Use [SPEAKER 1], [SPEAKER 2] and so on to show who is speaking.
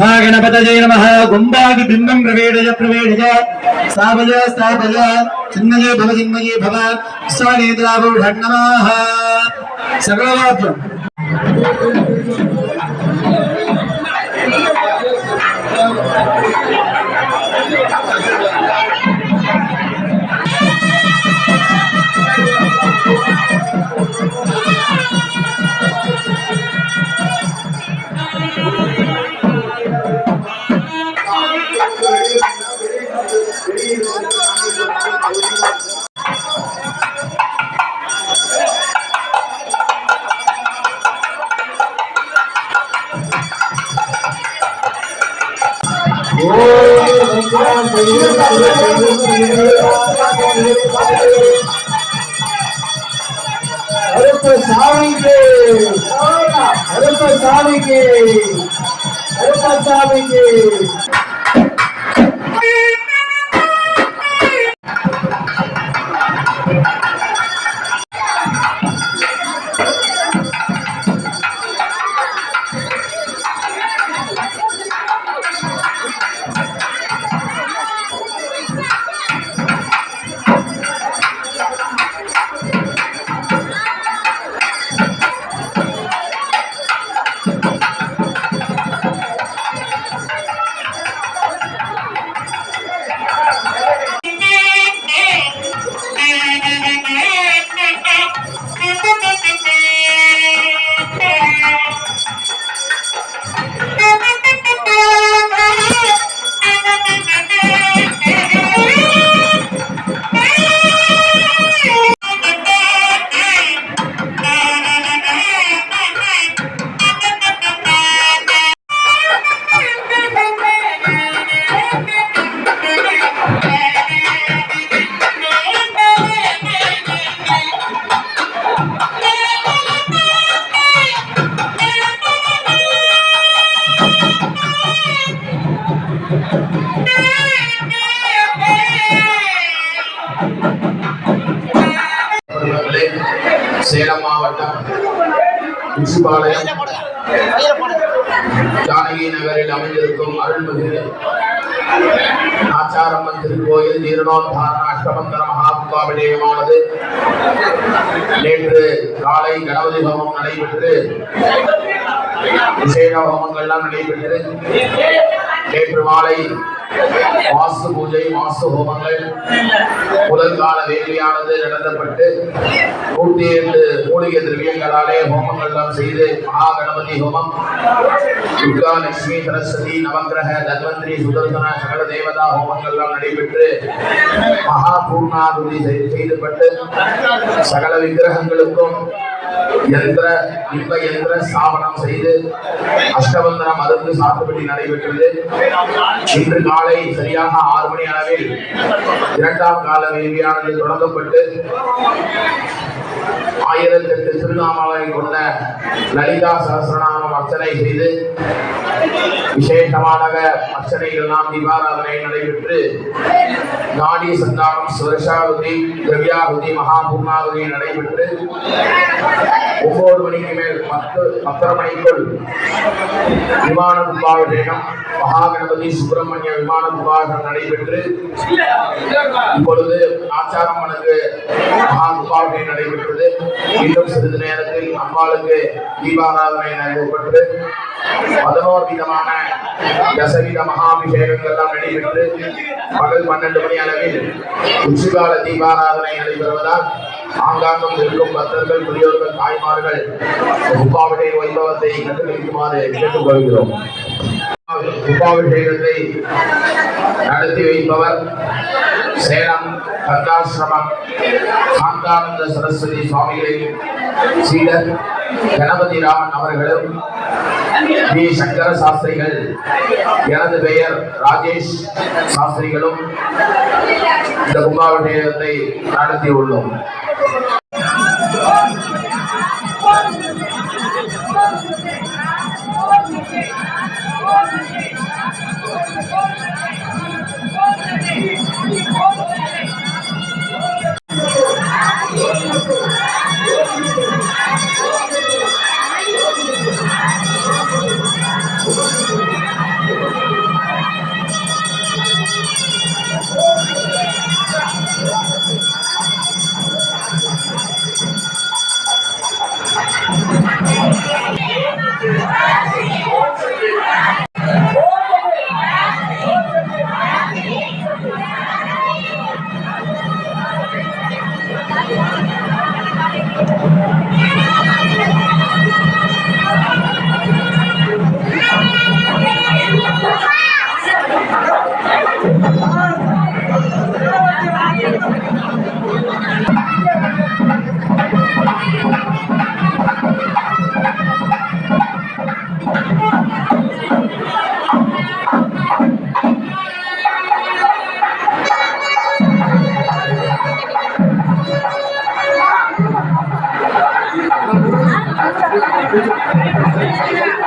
[SPEAKER 1] மகாகணபதஜே நம. கும்பாதி பிம்பம் பிரவேடய பிரவேடய. ஸ்தாபய ஸ்தாபய சின்னஜே பவ சின்மயே பவ. ஸ்வநேத்ராபூடன்னமாக சகலவாத்தியம்
[SPEAKER 2] Thank you. अरे तो सावी के
[SPEAKER 3] अरे तो सावी के अरे तो सावी के மாவட்டம் ஜானகி நகரில் அமைந்திருக்கும் அருள்மிகு ஆச்சாரம்மன் திருக்கோயில் ஜீரணோத்தாரண அஷ்டமந்தர மகாபுகாபிஷேகமானது நேற்று காலை கணபதி ஹோமம் நடைபெற்று விசேட ஹோமங்கள்லாம் நடைபெற்று நேற்று மாலை மாசு பூஜை மாசு ஹோமங்கள் முதல் கால வேள்வியானது நடத்தப்பட்டு நூற்றி எட்டு மூலிகை திரவியங்களாலே ஹோமங்கள்லாம் செய்து மகா கணபதி ஹோமம். துர்கா லட்சுமி சரஸ்வதி நவக்கிரக தன்வந்திரி சுதர்சன சகல தேவதா ஹோமங்கள்லாம் நடைபெற்று மகா பூர்ணாதுரி செய்- செய்துபட்டு சகல விக்கிரகங்களுக்கும் யந்திர இன்ப யந்திர ஸ்தாபனம் செய்து அஷ்டபந்தன மருந்து சாத்துப்படி நடைபெற்றது. இன்று காலை சரியாக ஆறு மணி அளவில் இரண்டாம் கால வேள்வியானது தொடங்கப்பட்டு ஆயிரத்தி எட்டு திருநாமலை கொண்ட லலிதா சகசிரநாமம் அர்ச்சனை செய்து விசேஷமாக அர்ச்சனைகள் நாம் தீபாராதனை நடைபெற்று நாடி சந்தானம் சுரஷாவதி திரவியாவதி மகாபூர்ணாவதி நடைபெற்று ஒன்பது மணிக்கு மேல் பத்து பத்தரை மணிக்குள் விமான கும்பாபிஷேகம் மகாகணபதி சுப்பிரமணிய விமான கும்பாபிஷேகம் நடைபெற்று இப்பொழுது ஆச்சாரம்மனுக்கு மகா கும்பாபிஷேகம் நடைபெற்றது. இன்னும் சிறிது நேரத்தில் அம்பாளுக்கு தீபாராதனை நடைபெற்று பதினோரு விதமான தசவித மகாபிஷேகங்கள் எல்லாம் நடைபெற்று பகல் பன்னெண்டு மணி அளவில் உச்சிகால தீபாராதனை நடைபெறுவதால் ஆங்காங்கம் இருக்கும் பக்தர்கள் பெரியோர்கள் தாய்மார்கள் உப்பாவிடை வைபவத்தை கண்டுகளிக்குமாறு கேட்டுக்கொள்கிறோம். உப்பாபிஷேகத்தை நடத்தி வைப்பவர் சேலம் கந்தாசிரமம் சாந்தானந்த சரஸ்வதி சுவாமிகளின் சீடர் கணபதி ராமன் அவர்களும் வி. சங்கர சாஸ்திரிகள் எனது பெயர் ராஜேஷ் சாஸ்திரிகளும் இந்த கும்பாபிஷேகத்தை உள்ளோம்
[SPEAKER 2] Thank you.